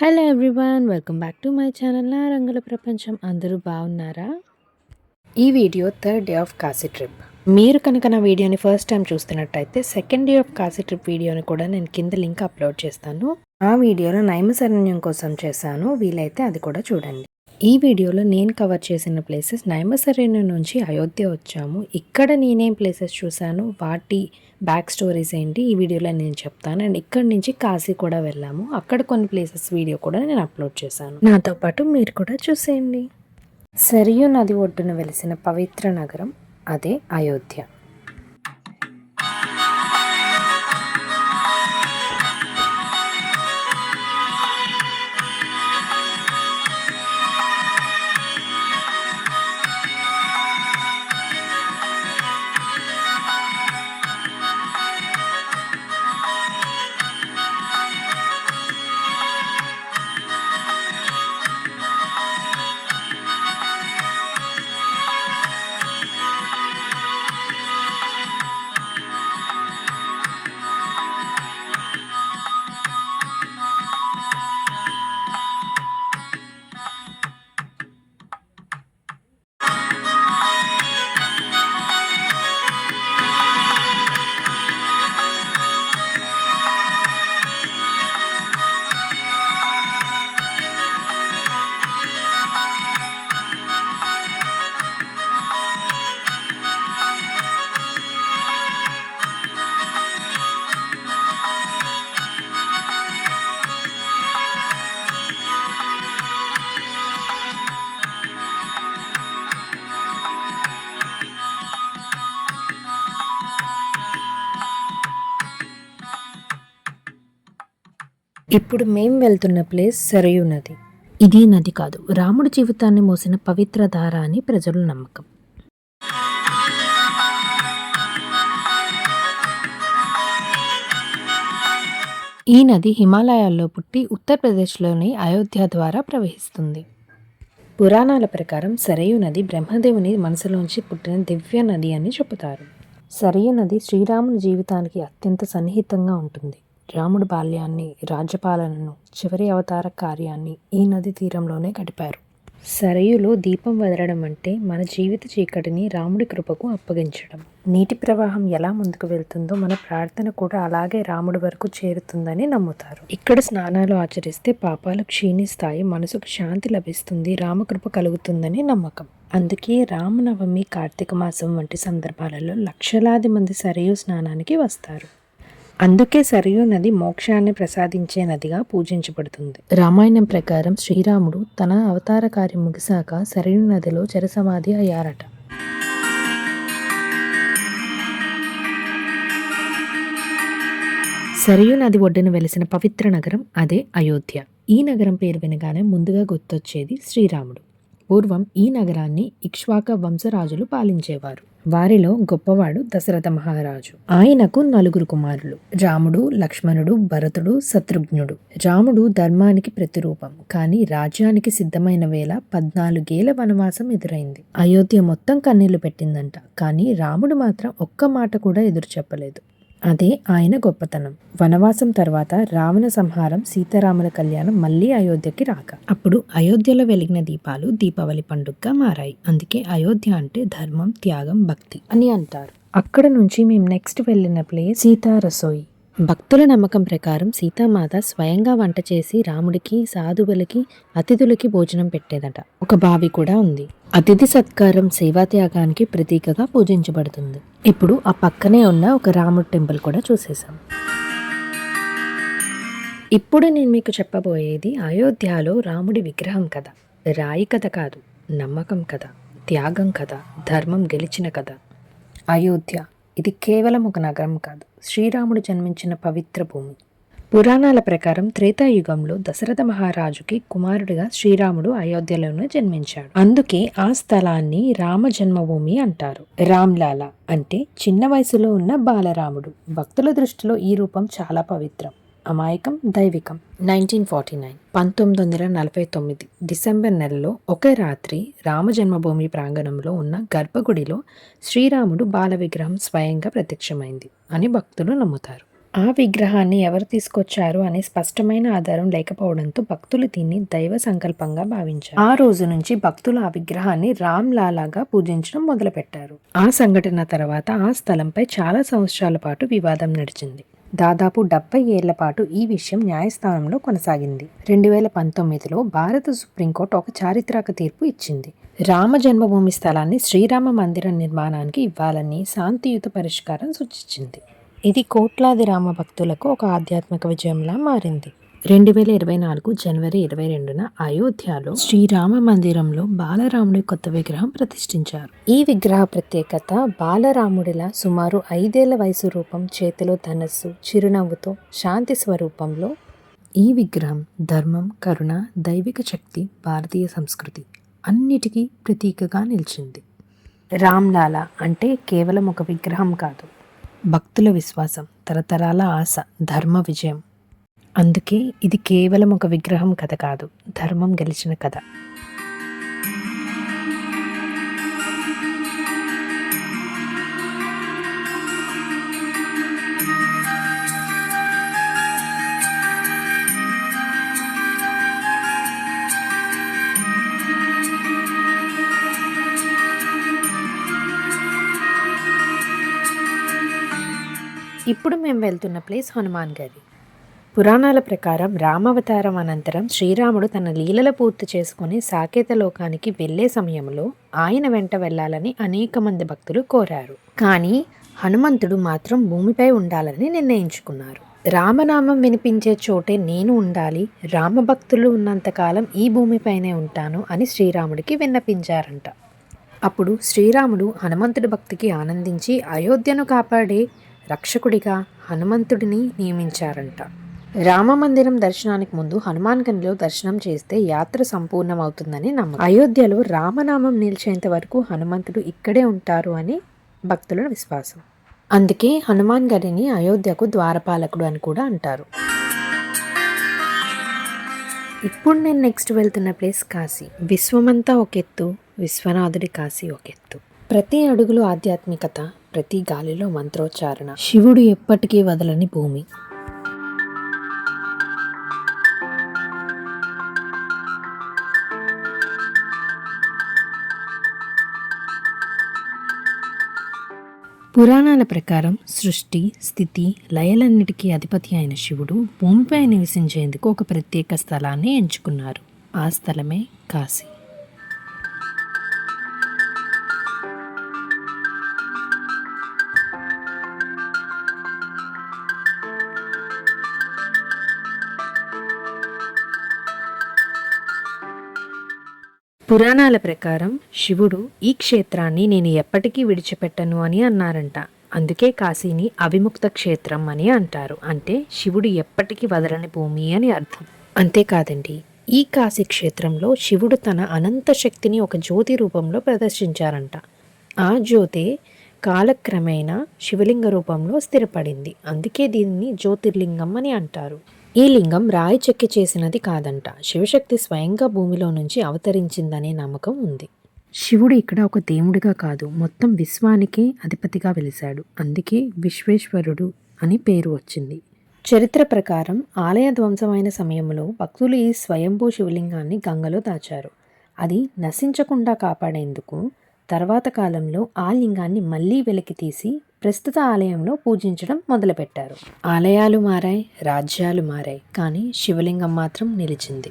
Hello everyone welcome back to my channel నా రంగుల ప్రపంచం. అందరూ బాగున్నారా? ఈ video third day of Kashi trip. మీరు కనుక నా వీడియోని ఫస్ట్ టైం చూస్తున్నట్టయితే second day of Kashi trip వీడియోని కూడా నేను కింద లింక్ అప్లోడ్ చేస్తాను. ఆ వీడియోలో నైమశరణ్యం కోసం చేశాను. వీలైతే అది కూడా చూడండి. ఈ వీడియోలో నేను కవర్ చేసిన ప్లేసెస్ నైమశరణ్యం నుంచి అయోధ్య వచ్చాము. ఇక్కడ నేనేం ప్లేసెస్ చూశాను? వాటి బ్యాక్ స్టోరీస్ ఏంటి? ఈ వీడియోలో నేను చెప్తాను. అండ్ ఇక్కడ నుంచి కాశీ కూడా వెళ్ళాము. అక్కడ కొన్ని ప్లేసెస్ వీడియో కూడా నేను అప్లోడ్ చేశాను. నాతో పాటు మీరు కూడా చూసేయండి. సరియు నది ఒడ్డున వెలిసిన పవిత్ర నగరం అదే అయోధ్య. ఇప్పుడు మేం వెళ్తున్న ప్లేస్ సరయు నది. ఇది నది కాదు రాముడి జీవితాన్ని మోసిన పవిత్ర ధార అని ప్రజల నమ్మకం. ఈ నది హిమాలయాల్లో పుట్టి ఉత్తరప్రదేశ్లోని అయోధ్య ద్వారా ప్రవహిస్తుంది. పురాణాల ప్రకారం సరయు నది బ్రహ్మదేవుని మనసులోంచి పుట్టిన దివ్య నది అని చెబుతారు. సరయు నది శ్రీరాముని జీవితానికి అత్యంత సన్నిహితంగా ఉంటుంది. రాముడి బాల్యాన్ని రాజ్యపాలనను చివరి అవతార కార్యాన్ని ఈ నది తీరంలోనే గడిపారు. సరయులో దీపం వదలడం అంటే మన జీవిత చీకటిని రాముడి కృపకు అప్పగించడం. నీటి ప్రవాహం ఎలా ముందుకు వెళ్తుందో మన ప్రార్థన కూడా అలాగే రాముడి వరకు చేరుతుందని నమ్ముతారు. ఇక్కడ స్నానాలు ఆచరిస్తే పాపాలు క్షీణిస్తాయి మనసుకు శాంతి లభిస్తుంది రామకృప కలుగుతుందని నమ్మకం. అందుకే రామనవమి కార్తీక మాసం వంటి సందర్భాలలో లక్షలాది మంది సరయు స్నానానికి వస్తారు. అందుకే సరియు నది మోక్షాన్ని ప్రసాదించే నదిగా పూజించబడుతుంది. రామాయణం ప్రకారం శ్రీరాముడు తన అవతార కార్యం ముగిశాక సరియు నదిలో చరసమాధి అయ్యారట. సరియు నది ఒడ్డున వెలిసిన పవిత్ర నగరం అదే అయోధ్య. ఈ నగరం పేరు వినగానే ముందుగా గుర్తొచ్చేది శ్రీరాముడు. పూర్వం ఈ నగరాన్ని ఇక్ష్వాక వంశరాజులు పాలించేవారు. వారిలో గొప్పవాడు దశరథ మహారాజు. ఆయనకు నలుగురు కుమారులు. రాముడు లక్ష్మణుడు భరతుడు శత్రుఘ్నుడు. రాముడు ధర్మానికి ప్రతిరూపం. కానీ రాజ్యానికి సిద్ధమైన వేళ పద్నాలుగేళ్ళ వనవాసం ఎదురైంది. అయోధ్య మొత్తం కన్నీళ్ళు పెట్టిందంట. కానీ రాముడు మాత్రం ఒక్క మాట కూడా ఎదురు చెప్పలేదు అదే ఆయన గొప్పతనం. వనవాసం తర్వాత రావణ సంహారం సీతారాముల కళ్యాణం మళ్ళీ అయోధ్యకి రాక. అప్పుడు అయోధ్యలో వెలిగిన దీపాలు దీపావళి పండుగగా మారాయి. అందుకే అయోధ్య అంటే ధర్మం త్యాగం భక్తి అని అంటారు. అక్కడ నుంచి మేము నెక్స్ట్ వెళ్ళిన ప్లేస్ సీతా రసోయి భక్తుల నమ్మకం ప్రకారం సీతామాత స్వయంగా వంట చేసి రాముడికి సాధువులకి అతిథులకి భోజనం పెట్టేదట. ఒక బావి కూడా ఉంది. అతిథి సత్కారం సేవాత్యాగానికి ప్రతీకగా పూజించబడుతుంది. ఇప్పుడు ఆ పక్కనే ఉన్న ఒక రాముడి టెంపుల్ కూడా చూసేసాం ఇప్పుడు నేను మీకు చెప్పబోయేది అయోధ్యలో రాముడి విగ్రహం కథ. రాయి కథ కాదు నమ్మకం కథ త్యాగం కథ ధర్మం గెలిచిన కథ. అయోధ్య ఇది కేవలం ఒక నగరం కాదు. శ్రీరాముడు జన్మించిన పవిత్ర భూమి. పురాణాల ప్రకారం త్రేతాయుగంలో దశరథ మహారాజుకి కుమారుడిగా శ్రీరాముడు అయోధ్యలోనే జన్మించాడు. అందుకే ఆ స్థలాన్ని రామ జన్మభూమి అంటారు. రామ్లాల అంటే చిన్న వయసులో ఉన్న బాలరాముడు. భక్తుల దృష్టిలో ఈ రూపం చాలా పవిత్రం. అమాయకం దైవికం. నైన్టీన్ ఫార్టీ నైన్ పంతొమ్మిది వందల నలభై తొమ్మిది డిసెంబర్ నెలలో ఒకే రాత్రి రామ జన్మభూమి ప్రాంగణంలో ఉన్న గర్భగుడిలో శ్రీరాముడు బాల విగ్రహం స్వయంగా ప్రత్యక్షమైంది అని భక్తులు నమ్ముతారు. ఆ విగ్రహాన్ని ఎవరు తీసుకొచ్చారు అనే స్పష్టమైన ఆధారం లేకపోవడంతో భక్తులు దీన్ని దైవ సంకల్పంగా భావించారు. ఆ రోజు నుంచి భక్తులు ఆ విగ్రహాన్ని రామ్ లాలాగా పూజించడం మొదలుపెట్టారు. ఆ సంఘటన తర్వాత ఆ స్థలంపై చాలా సంవత్సరాల పాటు వివాదం నడిచింది. దాదాపు డెబ్బై ఏళ్ళ పాటు ఈ విషయం న్యాయస్థానంలో కొనసాగింది. రెండు వేల పంతొమ్మిదిలో భారత సుప్రీంకోర్టు ఒక చారిత్రక తీర్పు ఇచ్చింది. రామ జన్మభూమి స్థలాన్ని శ్రీరామ మందిరం నిర్మాణానికి ఇవ్వాలని శాంతియుత పరిష్కారం సూచించింది. ఇది కోట్లాది రామ భక్తులకు ఒక ఆధ్యాత్మిక విజయంలా మారింది. రెండు వేల ఇరవై నాలుగు జనవరి ఇరవై రెండున అయోధ్యలో శ్రీరామ మందిరంలో బాలరాముడి కొత్త విగ్రహం ప్రతిష్ఠించారు. ఈ విగ్రహ ప్రత్యేకత బాలరాముడిలా సుమారు ఐదేళ్ళ వయసు రూపం చేతిలో ధనస్సు చిరునవ్వుతో శాంతి స్వరూపంలో ఈ విగ్రహం ధర్మం కరుణ దైవిక శక్తి భారతీయ సంస్కృతి అన్నిటికీ ప్రతీకగా నిలిచింది. రామ్లాలా అంటే కేవలం ఒక విగ్రహం కాదు భక్తుల విశ్వాసం తరతరాల ఆశ ధర్మ విజయం అందుకే ఇది కేవలం ఒక విగ్రహం కథ కాదు ధర్మం గెలిచిన కథ. ఇప్పుడు మేము వెళ్తున్న ప్లేస్ హనుమాన్ గది. పురాణాల ప్రకారం రామావతారం అనంతరం శ్రీరాముడు తన లీలల పూర్తి చేసుకుని సాకేత లోకానికి వెళ్ళే సమయంలో ఆయన వెంట వెళ్ళాలని అనేక మంది భక్తులు కోరారు. కానీ హనుమంతుడు మాత్రం భూమిపై ఉండాలని నిర్ణయించుకున్నారు. రామనామం వినిపించే చోటే నేను ఉండాలి రామభక్తులు ఉన్నంతకాలం ఈ భూమిపైనే ఉంటాను అని శ్రీరాముడికి విన్నపించారంట. అప్పుడు శ్రీరాముడు హనుమంతుడి భక్తికి ఆనందించి అయోధ్యను కాపాడే రక్షకుడిగా హనుమంతుడిని నియమించారంట. రామ మందిరం దర్శనానికి ముందు హనుమాన్ గనిలో దర్శనం చేస్తే యాత్ర సంపూర్ణమవుతుందని నమ్మకం. అయోధ్యలో రామనామం నిలిచేంత వరకు హనుమంతుడు ఇక్కడే ఉంటారు అని భక్తుల విశ్వాసం. అందుకే హనుమాన్ గడిని అయోధ్యకు ద్వారపాలకుడు అని కూడా అంటారు. ఇప్పుడు నేను నెక్స్ట్ వెళ్తున్న ప్లేస్ కాశీ. విశ్వమంతా ఒక ఎత్తు విశ్వనాథుడి కాశీ ఒక ఎత్తు ప్రతి అడుగులో ఆధ్యాత్మికత ప్రతి గాలిలో మంత్రోచ్చారణ. శివుడు ఎప్పటికీ వదలని భూమి. పురాణాల ప్రకారం సృష్టి స్థితి లయలన్నిటికీ అధిపతి అయిన శివుడు భూమిపై నివసించేందుకు ఒక ప్రత్యేక స్థలాన్ని ఎంచుకున్నారు. ఆ స్థలమే కాశీ. పురాణాల ప్రకారం శివుడు ఈ క్షేత్రాన్ని నేను ఎప్పటికీ విడిచిపెట్టను అని అన్నారంట. అందుకే కాశీని అవిముక్త క్షేత్రం అని అంటారు. అంటే శివుడు ఎప్పటికీ వదలని భూమి అని అర్థం. అంతేకాదండి ఈ కాశీ క్షేత్రంలో శివుడు తన అనంత శక్తిని ఒక జ్యోతి రూపంలో ప్రదర్శించారంట. ఆ జ్యోతి కాలక్రమేణా శివలింగ రూపంలో స్థిరపడింది. అందుకే దీన్ని జ్యోతిర్లింగం అని అంటారు. ఈ లింగం రాయి చెక్కి చేసినది కాదంట. శివశక్తి స్వయంగా భూమిలో నుంచి అవతరించిందనే నమ్మకం ఉంది. శివుడు ఇక్కడ ఒక దేవుడిగా కాదు. మొత్తం విశ్వానికే అధిపతిగా వెలిశాడు. అందుకే విశ్వేశ్వరుడు అని పేరు వచ్చింది. చరిత్ర ప్రకారం ఆలయ ధ్వంసమైన సమయంలో భక్తులు ఈ స్వయంభూ శివలింగాన్ని గంగలో దాచారు. అది నశించకుండా కాపాడేందుకు తర్వాత కాలంలో ఆ లింగాన్ని మళ్ళీ వెలికి తీసి ప్రస్తుత ఆలయంలో పూజించడం మొదలుపెట్టారు. ఆలయాలు మారాయి రాజ్యాలు మారాయి కానీ శివలింగం మాత్రం నిలిచింది.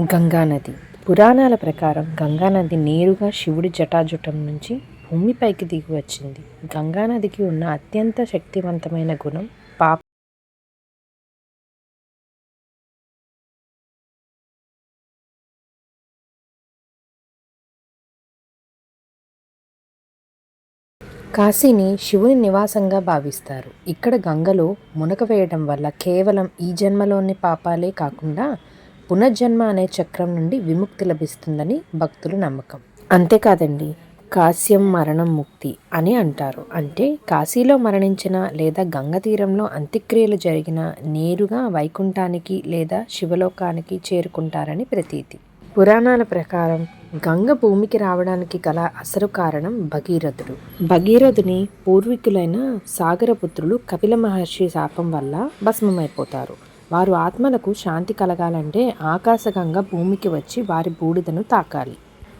గంగానది. పురాణాల ప్రకారం గంగానది నేరుగా శివుడి జటాజుటం నుంచి భూమిపైకి దిగి వచ్చింది. గంగానదికి ఉన్న అత్యంత శక్తివంతమైన గుణం పాప కాశీని శివుని నివాసంగా భావిస్తారు. ఇక్కడ గంగలో మునక వేయడం వల్ల కేవలం ఈ జన్మలోని పాపాలే కాకుండా పునర్జన్మ అనే చక్రం నుండి విముక్తి లభిస్తుందని భక్తుల నమ్మకం. అంతేకాదండి కాశ్యం మరణం ముక్తి అని అంటారు. అంటే కాశీలో మరణించిన లేదా గంగ తీరంలో అంత్యక్రియలు జరిగిన నేరుగా వైకుంఠానికి లేదా శివలోకానికి చేరుకుంటారని ప్రతీతి. పురాణాల ప్రకారం గంగ భూమికి రావడానికి గల అసలు కారణం భగీరథుడు. భగీరథుని పూర్వీకులైన సాగరపుత్రులు కపిల మహర్షి శాపం వల్ల భస్మమైపోతారు. వారు ఆత్మలకు శాంతి కలగాలంటే ఆకాశగంగ భూమికి వచ్చి వారి బూడిదను తాకాలి.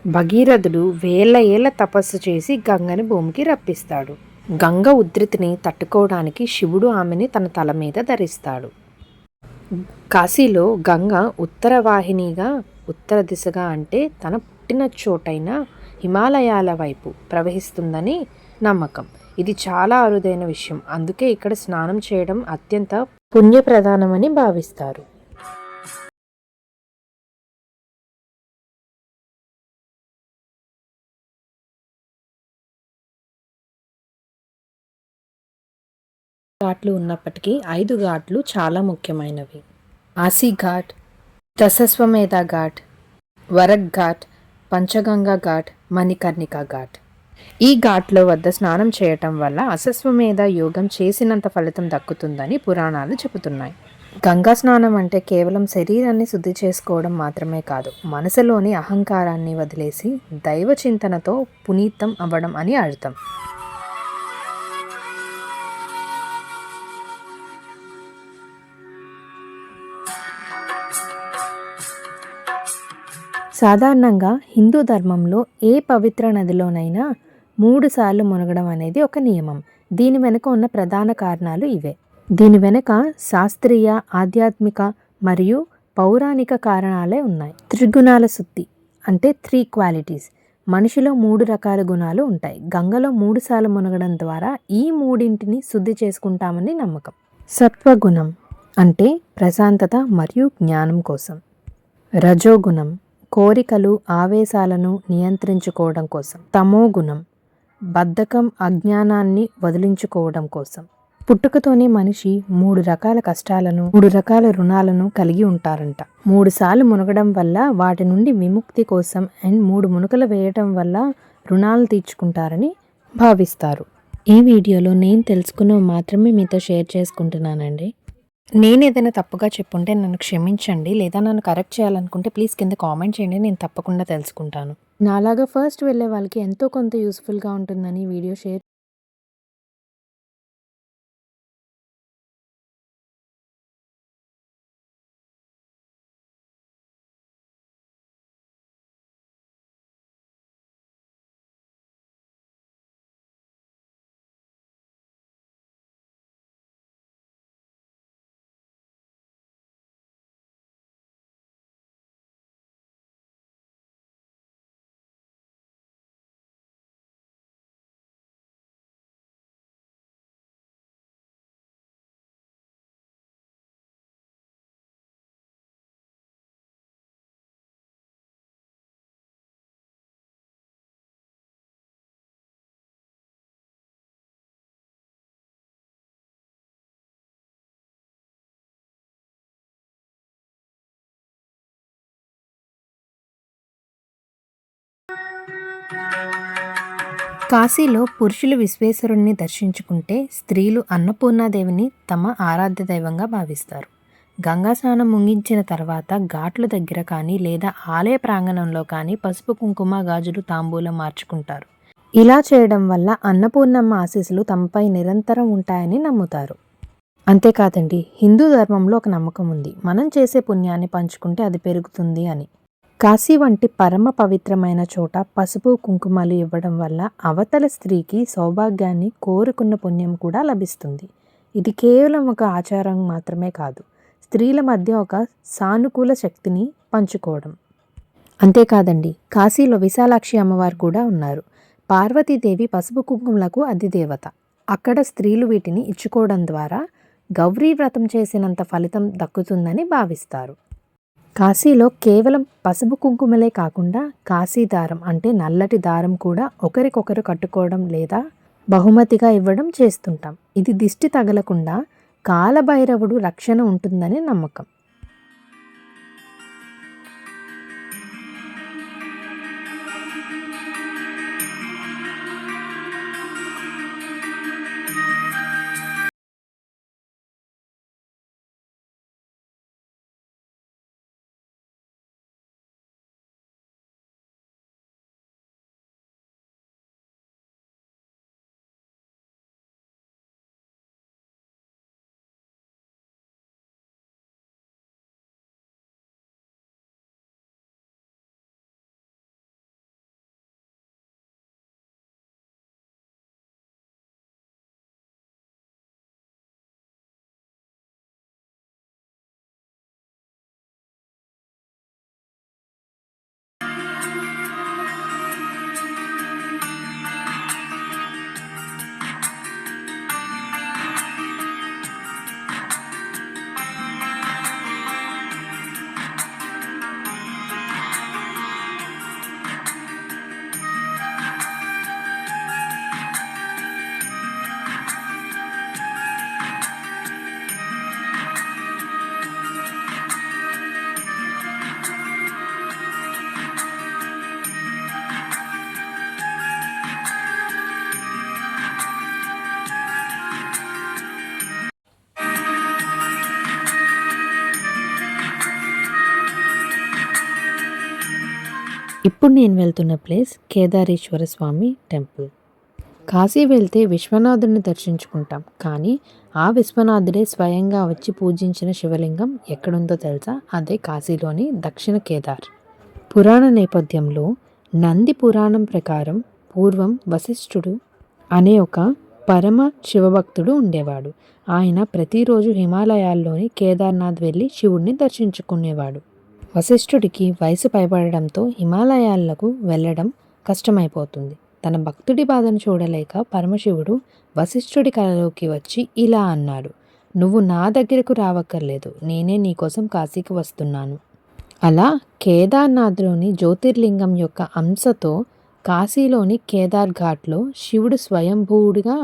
భగీరథుడు వేల ఏళ్ళ తపస్సు చేసి గంగని భూమికి రప్పిస్తాడు. గంగ ఉధృతిని తట్టుకోవడానికి శివుడు ఆమెని తన తల మీద ధరిస్తాడు. కాశీలో గంగ ఉత్తర వాహినిగా ఉత్తర దిశగా అంటే తన పుట్టిన చోటైన హిమాలయాల వైపు ప్రవహిస్తుందని నమ్మకం. ఇది చాలా అరుదైన విషయం. అందుకే ఇక్కడ స్నానం చేయడం అత్యంత పుణ్యప్రధానమని భావిస్తారు. ఘాట్లు ఉన్నప్పటికీ ఐదు ఘాట్లు చాలా ముఖ్యమైనవి. ఆసీ ఘాట్ దశస్వమేధ ఘాట్ వరక్ ఘాట్ పంచగంగా ఘాట్ మణికర్ణిక ఘాట్. ఈ ఘాట్లో వద్ద స్నానం చేయటం వల్ల అసస్వమేధ యోగం చేసినంత ఫలితం దక్కుతుందని పురాణాలు చెబుతున్నాయి. గంగా స్నానం అంటే కేవలం శరీరాన్ని శుద్ధి చేసుకోవడం మాత్రమే కాదు మనసులోని అహంకారాన్ని వదిలేసి దైవ చింతనతో పునీతం అవ్వడం అని అర్థం. సాధారణంగా హిందూ ధర్మంలో ఏ పవిత్ర నదిలోనైనా మూడుసార్లు మునగడం అనేది ఒక నియమం. దీని వెనుక ఉన్న ప్రధాన కారణాలు ఇవే. దీని వెనుక శాస్త్రీయ ఆధ్యాత్మిక మరియు పౌరాణిక కారణాలే ఉన్నాయి. త్రిగుణాల శుద్ధి అంటే త్రీ క్వాలిటీస్ మనిషిలో మూడు రకాల గుణాలు ఉంటాయి. గంగలో మూడు సార్లు మునగడం ద్వారా ఈ మూడింటిని శుద్ధి చేసుకుంటామని నమ్మకం. సత్వగుణం అంటే ప్రశాంతత మరియు జ్ఞానం కోసం. రజోగుణం కోరికలు ఆవేశాలను నియంత్రించుకోవడం కోసం. తమోగుణం బద్ధకం అజ్ఞానాన్ని వదిలించుకోవడం కోసం. పుట్టుకతోనే మనిషి మూడు రకాల కష్టాలను మూడు రకాల రుణాలను కలిగి ఉంటారంట. మూడు సార్లు మునగడం వల్ల వాటి నుండి విముక్తి కోసం అండ్ మూడు మునుకలు వేయటం వల్ల రుణాలు తీర్చుకుంటారని భావిస్తారు. ఈ వీడియోలో నేను తెలుసుకున్నవి మాత్రమే మీతో షేర్ చేసుకుంటున్నానండి. నేను ఏదైనా తప్పుగా చెప్పుంటే నన్ను క్షమించండి లేదా నన్ను కరెక్ట్ చేయాలనుకుంటే ప్లీజ్ కింద కామెంట్ చేయండి నేను తప్పకుండా తెలుసుకుంటాను. నాలాగా ఫస్ట్ వెళ్ళే వాళ్ళకి ఎంతో కొంత యూస్ఫుల్గా ఉంటుందని వీడియో షేర్ కాశీలో పురుషులు విశ్వేశ్వరుణ్ణి దర్శించుకుంటే స్త్రీలు అన్నపూర్ణాదేవిని తమ ఆరాధ్య దైవంగా భావిస్తారు. గంగా స్నానం ముగించిన తర్వాత ఘాట్ల దగ్గర కానీ లేదా ఆలయ ప్రాంగణంలో కానీ పసుపు కుంకుమ గాజులు తాంబూలం మార్చుకుంటారు. ఇలా చేయడం వల్ల అన్నపూర్ణమ్మ ఆశీస్సులు తమపై నిరంతరం ఉంటాయని నమ్ముతారు. అంతేకాదండి హిందూ ధర్మంలో ఒక నమ్మకం ఉంది. మనం చేసే పుణ్యాన్ని పంచుకుంటే అది పెరుగుతుంది అని. కాశీ వంటి పరమ పవిత్రమైన చోట పసుపు కుంకుమలు ఇవ్వడం వల్ల అవతల స్త్రీకి సౌభాగ్యాన్ని కోరుకున్న పుణ్యం కూడా లభిస్తుంది. ఇది కేవలం ఒక ఆచారం మాత్రమే కాదు స్త్రీల మధ్య ఒక సానుకూల శక్తిని పంచుకోవడం. అంతేకాదండి కాశీలో విశాలాక్షి అమ్మవారు కూడా ఉన్నారు. పార్వతీదేవి పసుపు కుంకుమలకు అధిదేవత. అక్కడ స్త్రీలు వీటిని ఇచ్చుకోవడం ద్వారా గౌరీ వ్రతం చేసినంత ఫలితం దక్కుతుందని భావిస్తారు. కాశీలో కేవలం పసుపు కుంకుమలే కాకుండా కాశీ దారం అంటే నల్లటి దారం కూడా ఒకరికొకరు కట్టుకోవడం లేదా బహుమతిగా ఇవ్వడం చేస్తుంటాం. ఇది దిష్టి తగలకుండా కాలభైరవుడు రక్షణ ఉంటుందని నమ్మకం. ఇప్పుడు నేను వెళ్తున్న ప్లేస్ కేదారేశ్వర స్వామి టెంపుల్. కాశీ వెళ్తే విశ్వనాథుడిని దర్శించుకుంటాం. కానీ ఆ విశ్వనాథుడే స్వయంగా వచ్చి పూజించిన శివలింగం ఎక్కడుందో తెలుసా? అదే కాశీలోని దక్షిణ కేదార్. పురాణ నేపథ్యంలో నంది పురాణం ప్రకారం పూర్వం వశిష్ఠుడు అనే ఒక పరమ శివభక్తుడు ఉండేవాడు. ఆయన ప్రతిరోజు హిమాలయాల్లోని కేదార్నాథ్ వెళ్ళి శివుణ్ణి దర్శించుకునేవాడు. వశిష్ఠుడికి వయసు పైబడడంతో హిమాలయాలకు వెళ్ళడం కష్టమైపోతుంది. తన భక్తుడి బాధను చూడలేక పరమశివుడు వశిష్ఠుడి కలలోకి వచ్చి ఇలా అన్నాడు నువ్వు నా దగ్గరకు రావక్కర్లేదు. నేనే నీకోసం కాశీకి వస్తున్నాను. అలా కేదార్నాథ్లోని జ్యోతిర్లింగం యొక్క అంశతో కాశీలోని కేదార్ ఘాట్లో శివుడు స్వయంభూవుడిగా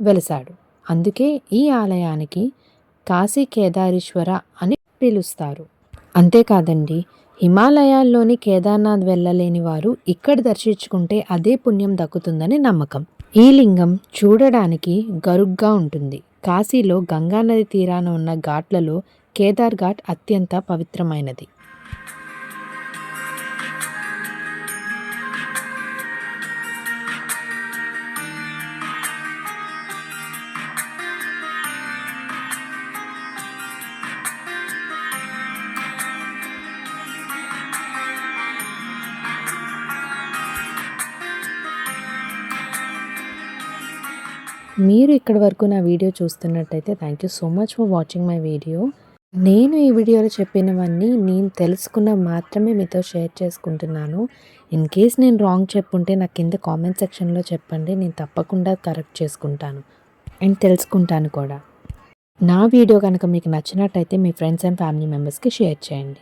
వెలసాడు. అందుకే ఈ ఆలయానికి కాశీ కేదారేశ్వర అని పిలుస్తారు. అంతేకాదండి. హిమాలయాల్లోని కేదార్నాథ్ వెళ్ళలేని వారు ఇక్కడ దర్శించుకుంటే అదే పుణ్యం దక్కుతుందని నమ్మకం. ఈ లింగం చూడడానికి గరుగ్గా ఉంటుంది. కాశీలో గంగానది తీరాన ఉన్న ఘాట్లలో కేదార్ ఘాట్ అత్యంత పవిత్రమైనది. మీరు ఇక్కడి వరకు నా వీడియో చూస్తున్నట్టయితే thank you so much for watching my video నేను ఈ వీడియోలో చెప్పినవన్నీ నేను తెలుసుకున్న మాత్రమే మీతో షేర్ చేసుకుంటున్నాను. ఇన్ కేస్ నేను రాంగ్ చెప్పుంటే నా కింద కామెంట్ సెక్షన్లో చెప్పండి. నేను తప్పకుండా కరెక్ట్ చేసుకుంటాను. అండ్ తెలుసుకుంటాను కూడా. నా వీడియో కనుక మీకు నచ్చినట్టయితే మీ ఫ్రెండ్స్ అండ్ ఫ్యామిలీ మెంబర్స్కి షేర్ చేయండి.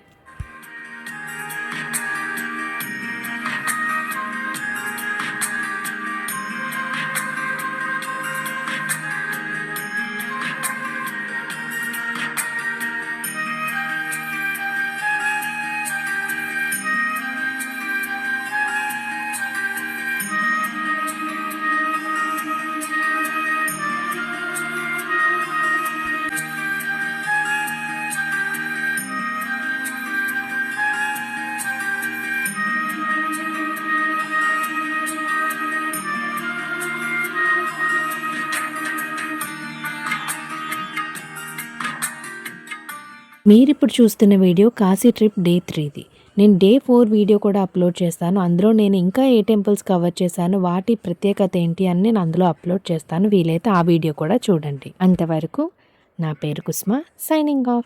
మీరిప్పుడు చూస్తున్న వీడియో కాశీ ట్రిప్ డే త్రీది. నేను డే ఫోర్ వీడియో కూడా అప్లోడ్ చేస్తాను. అందులో నేను ఇంకా ఏ టెంపుల్స్ కవర్ చేశాను వాటి ప్రత్యేకత ఏంటి అని నేను అందులో అప్లోడ్ చేస్తాను. వీలైతే ఆ వీడియో కూడా చూడండి. అంతవరకు నా పేరు Kusma. Signing off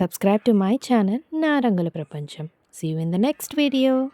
subscribe to my channel నా రంగుల ప్రపంచం. See you in the next video